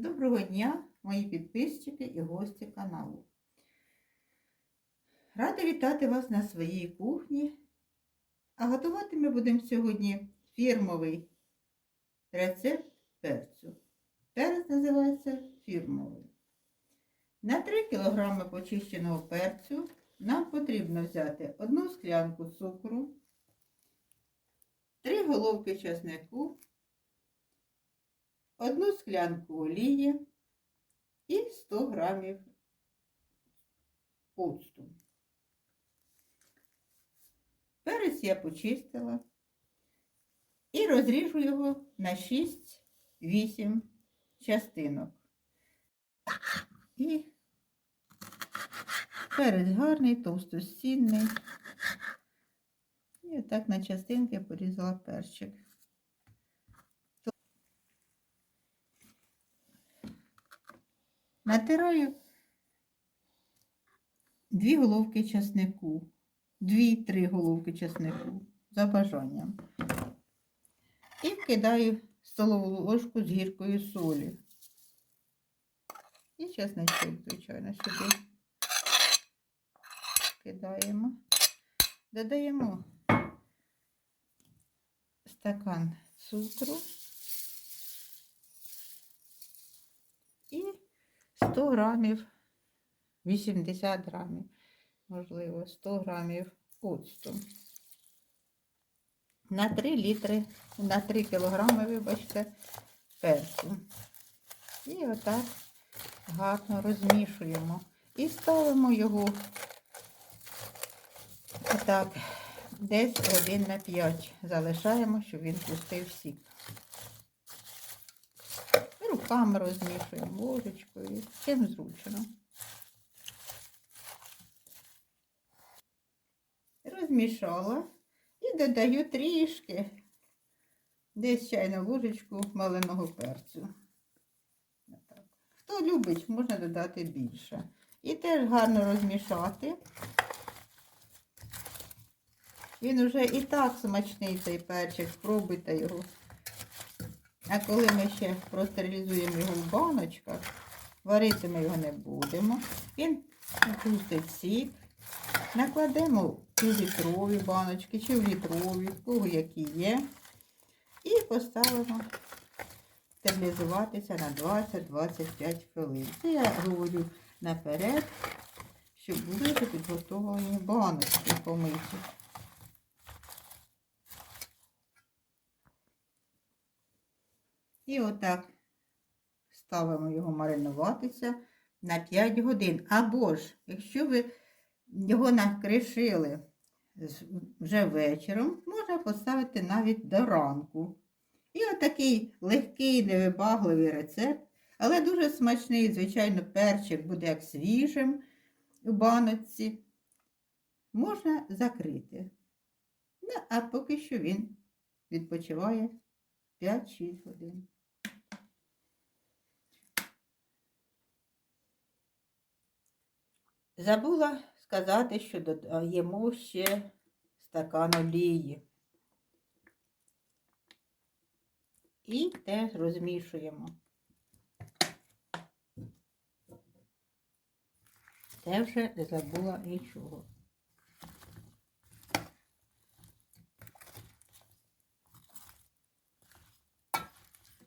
Доброго дня, мої підписчики і гості каналу. Рада вітати вас на своїй кухні. А готувати ми будемо сьогодні фірмовий рецепт перцю. Перець називається фірмовий. На 3 кг почищеного перцю нам потрібно взяти одну склянку цукру, 3 головки чеснику, одну склянку олії і 100 грамів оцту. Перець я почистила і розріжу його на 6-8 частинок. І перець гарний, товстостінний. І отак на частинки порізала перчик. Натираю дві головки часнику, дві-три головки часнику за бажанням. І вкидаю столову ложку з гіркою солі. І чесничок, звичайно, сюди кидаємо. Додаємо стакан цукру 100 грамів, 80 грамів, можливо, 100 грамів оцту. На 3 літри, на 3 кілограми, вибачте, перцю. І отак гарно розмішуємо. І ставимо його отак, десь один на 5. Залишаємо, щоб він пустив сік. Руками розмішуємо ложечкою, чим зручно. Розмішала і додаю трішки, десь чайну ложечку маленого перцю. Хто любить, можна додати більше. І теж гарно розмішати. Він вже і так смачний цей перчик, спробуйте його. А коли ми ще простерилізуємо його в баночках, варити ми його не будемо. Він пустить сік. Накладемо в півлітрові баночки чи в літрові, в кого які є. І поставимо стерилізуватися на 20-25 хвилин. Це я говорю наперед, щоб були підготовлені баночки помиті. І отак ставимо його маринуватися на 5 годин. Або ж, якщо ви його накришили вже вечором, можна поставити навіть до ранку. І отакий легкий, невибагливий рецепт, але дуже смачний, звичайно, перчик буде як свіжим у баночці. Можна закрити. Ну, а поки що він відпочиває 5-6 годин. Забула сказати, що додаємо ще стакан олії. І теж розмішуємо. Це вже не забула нічого.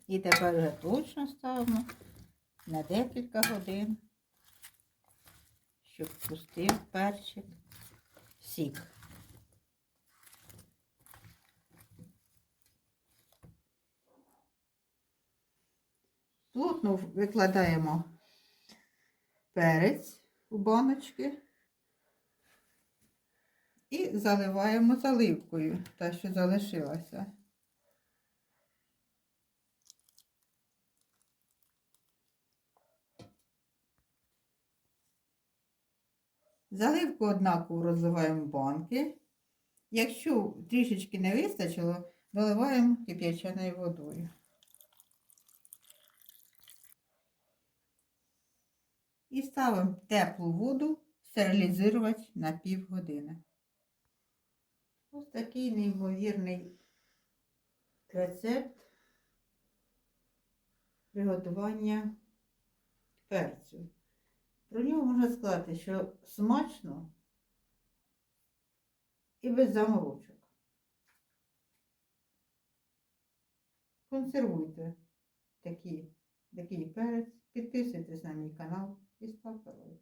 І тепер вже точно ставимо на декілька годин щоб пустив перчик сік. Плотно викладаємо перець у баночки і заливаємо заливкою, та, що залишилася. Заливку однаково розливаємо банки. Якщо трішечки не вистачило, доливаємо кип'яченою водою. І ставимо теплу воду стерилізувати на півгодини. Ось такий неймовірний рецепт приготування перцю. Про нього можна сказати, що смачно і без заморочок. Консервуйте такі, такий перець, підписуйтесь на мій канал і ставте лайк.